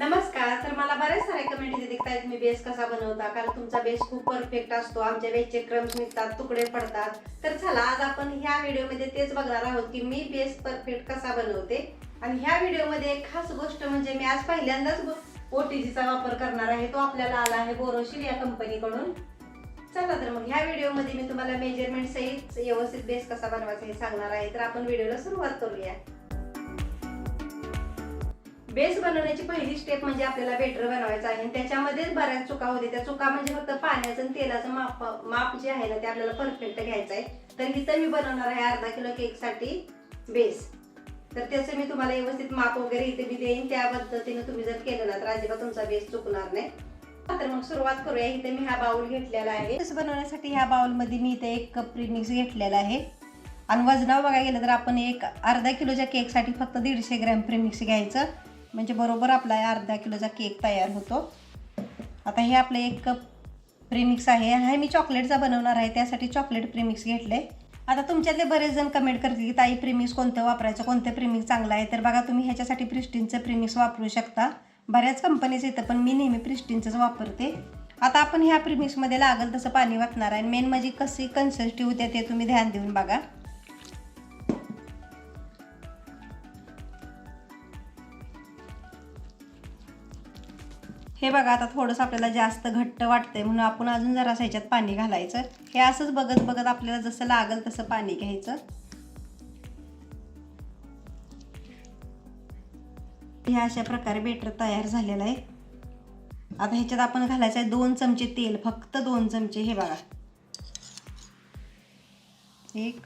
नमस्कार तर मला बऱ्याच साऱ्या कमेंट इथे दिखत आहेत मी बेस कसा बनवता? कारण तुमचा बेस खूप परफेक्ट असतो. आमच्या बेसचे क्रम्स निघतात तुकडे पडतात. तर चला आज आपण ह्या व्हिडिओमध्ये तेच बघणार आहोत की मी बेस परफेक्ट कसा बनवते. आणि ह्या व्हिडिओमध्ये एक खास गोष्ट म्हणजे मी आज पहिल्यांदाच ओटीजीचा वापर करणार आहे. तो आपल्याला आला आहे बोरोशील या कंपनीकडून चला तर मग ह्या व्हिडिओमध्ये मी तुम्हाला मेजरमेंट सहित व्यवस्थित बेस कसा बनवायचा हे सांगणार आहे. तर आपण व्हिडिओला सुरुवात करूया. बेस बनवण्याची पहिली स्टेप म्हणजे आपल्याला बेटर बनवायचं आहे. आणि त्याच्यामध्येच बऱ्याच चुका होते. त्या चुका म्हणजे फक्त पाण्याचं आणि तेलाचं माप माप जे आहे ना ते आपल्याला परफेक्ट घ्यायचं आहे. तर इथं मी बनवणार आहे अर्धा किलो केकसाठी बेस तर त्याचं मी तुम्हाला व्यवस्थित माप वगैरे इथे मी देईन. त्या पद्धतीने तुम्ही जर केलं ना तर अजिबात तुमचा बेस चुकणार नाही. तर मग सुरुवात करूया. इथे मी हा बाउल घेतलेला आहे. बेस बनवण्यासाठी ह्या बाउलमध्ये मी इथे एक कप प्रीमिक्स घेतलेला आहे. आणि वजनावर बघायला गेलं तर आपण एक अर्धा किलोच्या केकसाठी फक्त दीडशे ग्रॅम प्रीमिक्स घ्यायचं. म्हणजे बरोबर आपला अर्धा किलोचा केक तयार होतो. आता हे आपलं एक कप प्रीमिक्स आहे. हे मी चॉकलेटचा बनवणार आहे. त्यासाठी चॉकलेट प्रीमिक्स घेतले. आता तुमच्यातले बरेच जण कमेंट करतील की ताई प्रीमिक्स कोणतं वापरायचं? कोणतं प्रीमिक्स चांगलं आहे? तर बघा तुम्ही ह्याच्यासाठी प्रिस्टिनचं प्रीमिक्स वापरू शकता. बऱ्याच कंपनीज येतं पण मी नेहमी प्रिस्टिनचंच वापरते. आता आपण ह्या प्रीमिक्समध्ये लागल तसं पाणी वाटणार आहे. मेन म्हणजे कशी कन्सिस्टी होते ते तुम्ही ध्यान देऊन बघा. हे बघा आता थोडंसं आपल्याला जास्त घट्ट वाटतंय म्हणून आपण अजून जरा ह्याच्यात पाणी घालायचं. हे असंच बघत बघत आपल्याला जसं लागल तसं पाणी घ्यायचं. हे अशा प्रकारे बेटर तयार झालेलं आहे. आता ह्याच्यात आपण घालायचं आहे दोन चमचे तेल फक्त दोन चमचे हे बघा. एक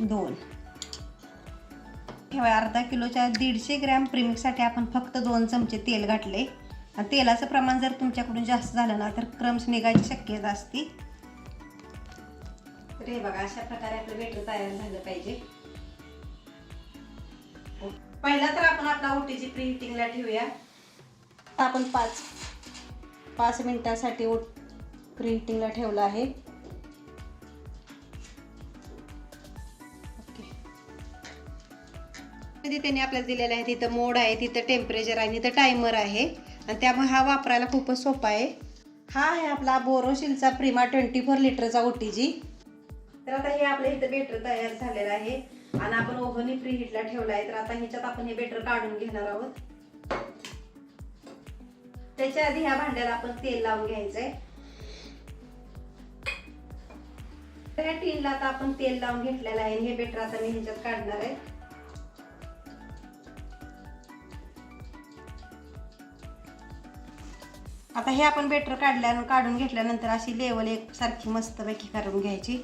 दोन. ठेवा अर्धा किलोच्या दीडशे ग्रॅम प्रीमिक्ससाठी आपण फक्त दोन चमचे तेल घातले. आणि तेलाचं प्रमाण जर तुमच्याकडून जास्त झालं ना तर क्रम्स निघायची शक्यता असते. तर हे बघा अशा प्रकारे आपलं बेटर तयार झालं पाहिजे. पहिला तर आपण आपला ओटीची प्री हिटिंगला ठेवूया. आपण पाच पाच मिनिटासाठी ओट प्री हिटिंगला ठेवलं आहे. मध्ये त्यांनी आपल्याला दिलेलं आहे तिथं मोड आहे तिथं टेम्परेचर आहे तिथं टायमर आहे. आणि त्यामुळे हा वापरायला खूपच सोपा आहे. हा आहे आपला बोरोशिलचा प्रिमा ट्वेंटी फोर लिटरचा ओ टी जी तर आता हे आपलं इथं बेटर तयार झालेलं आहे. आणि आपण ओव्हनही प्री हिटला ठेवलं आहे. तर आता ह्याच्यात आपण हे बेटर काढून घेणार आहोत. त्याच्या आधी ह्या भांड्याला आपण तेल लावून घ्यायचंय. ह्या टीनला आता आपण तेल लावून घेतलेलं आहे. हे बेटर आता मी ह्याच्यात काढणार आहे. आता हे आपण बेटर काढल्या काढून घेतल्यानंतर अशी लेवल एक सारखी मस्तपैकी करून घ्यायची.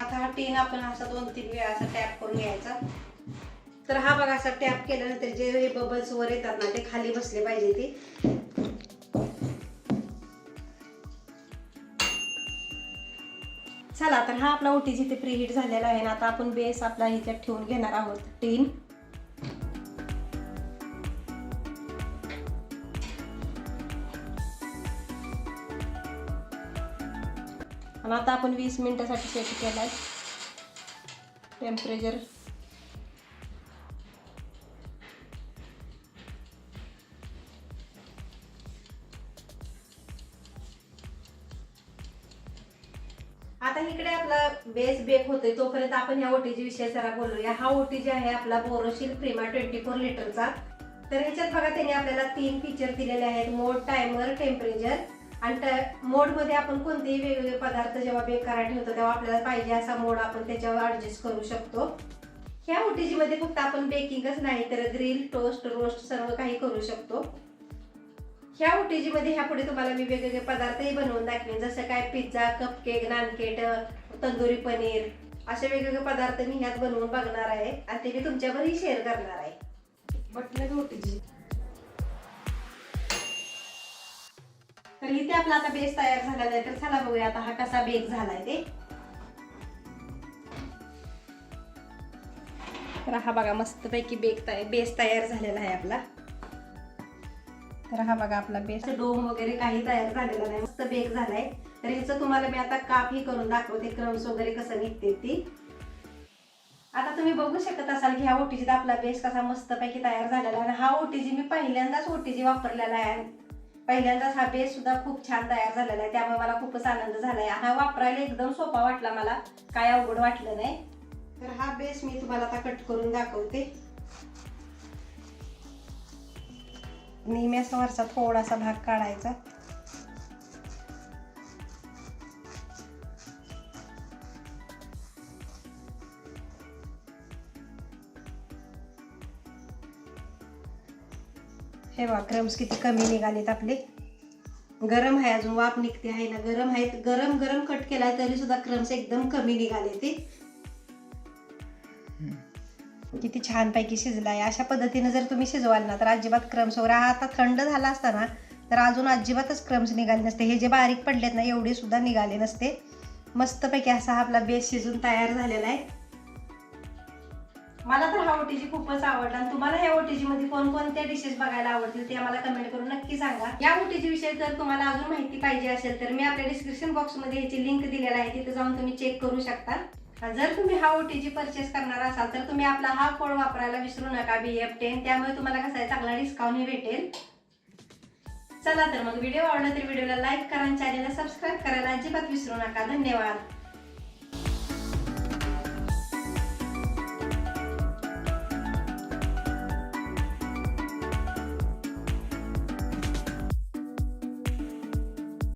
आता हा टीन आपण असा दोन तीन वेळा असा टॅप करून घ्यायचा. तर हा बघा असा टॅप केल्यानंतर जे हे बबल्स वर येतात ना ते खाली बसले पाहिजे ते. चला तर हा आपला ओटी जिथे प्रीहीट झालेला आहे ना आता आपण बेस आपला ह्याच्यात ठेवून घेणार आहोत टीन आणि आता आपण वीस मिनिटासाठी सेट केला आहे टेम्परेचर आता इकडे आपला बेस बेक होतोय. तोपर्यंत आपण ह्या ओटीजी विषयी जरा बोलूया. हा ओटीजी आहे आपला बोरोशील प्रिमा ट्वेंटी फोर लिटरचा. तर ह्याच्यात बघा त्यांनी आपल्याला तीन फीचर दिलेले आहेत. मोड टायमर टेम्परेचर आणि मोडमध्ये आपण कोणतेही वेगवेगळे पदार्थ जेव्हा बेक करायला ठेवतो तेव्हा आपल्याला पाहिजे असा मोड आपण त्याच्यावर ॲडजस्ट करू शकतो. ह्या ओटीजी मध्ये फक्त आपण बेकिंगच नाही तर ग्रिल टोस्ट रोस्ट सर्व काही करू शकतो. ह्या ओटीजी मध्ये ह्या पुढे तुम्हाला मी वेगवेगळे पदार्थही बनवून दाखवेन जसं काय पिझ्झा कपकेक नानकेट तंदुरी पनीर असे वेगवेगळे पदार्थ मी ह्यात बनवून बघणार आहे आणि ते मी तुमच्यावरही शेअर करणार आहे. Button OTG. तर इथे आपला आता बेस तयार झालेला आहे तर चला बघूया आता हा कसा बेक झालाय ते. तर हा बघा मस्तपैकी बेक तयार बेस तयार झालेला आहे आपला. तर हा बघा आपला बेस डोम वगैरे काही तयार झालेला नाही. मस्त बेक झालाय. तर ह्याचं तुम्हाला मी आता काप ही करून दाखवते. क्रम्स वगैरे कसं निघते ती. आता तुम्ही बघू शकत असाल की ह्या ओटीजीत आपला बेस कसा मस्तपैकी तयार झालेला आहे. आणि हा ओटीजी मी पहिल्यांदाच ओटीजी वापरलेला आहे. पहिल्यांदाच हा बेस सुद्धा खूप छान तयार झालेला आहे. त्यामुळे मला खूपच आनंद झाला आहे हा वापरायला एकदम सोपा वाटला मला. काय अवघड वाटलं नाही. तर हा बेस मी तुम्हाला आता कट करून दाखवते. नेहमी असा वरचा थोडासा भाग काढायचा. हे बघा क्रम्स किती कमी निघालेत आपले. गरम आहे अजून वाफ निघते आहे ना. गरम आहे गरम गरम कट केलाय तरी सुद्धा क्रम्स एकदम कमी निघाले ते. किती छानपैकी शिजलाय. अशा पद्धतीने जर तुम्ही शिजवाल ना तर अजिबात क्रम्स वगैरे हा आता थंड झाला असता ना तर अजून अजिबातच क्रम्स निघाले नसते. हे जे बारीक पडलेत ना एवढे सुद्धा निघाले नसते. मस्तपैकी असा हा आपला बेस शिजून तयार झालेला आहे. मला तर हा ओटीजी खूपच आवडला आणि तुम्हाला ह्या ओटीजी मध्ये कोणकोणत्या डिशेस बघायला आवडतील ते आम्हाला कमेंट करून नक्की सांगा. या ओटीजी विषयी जर तुम्हाला अजून माहिती पाहिजे असेल तर मी आपल्या डिस्क्रिप्शन बॉक्समध्ये याची लिंक दिलेला आहे तिथे जाऊन तुम्ही चेक करू शकता. जर तुम्ही हा ओटीजी परचेस करणार असाल तर तुम्ही आपला हा कोड वापरायला विसरू नका बी एफ टेन त्यामुळे तुम्हाला कसा आहे चांगला डिस्काउंटही भेटेल. चला तर मग व्हिडिओ आवडला तर व्हिडिओला लाईक करा आणि चॅनलला सबस्क्राईब करायला अजिबात विसरू नका. धन्यवाद.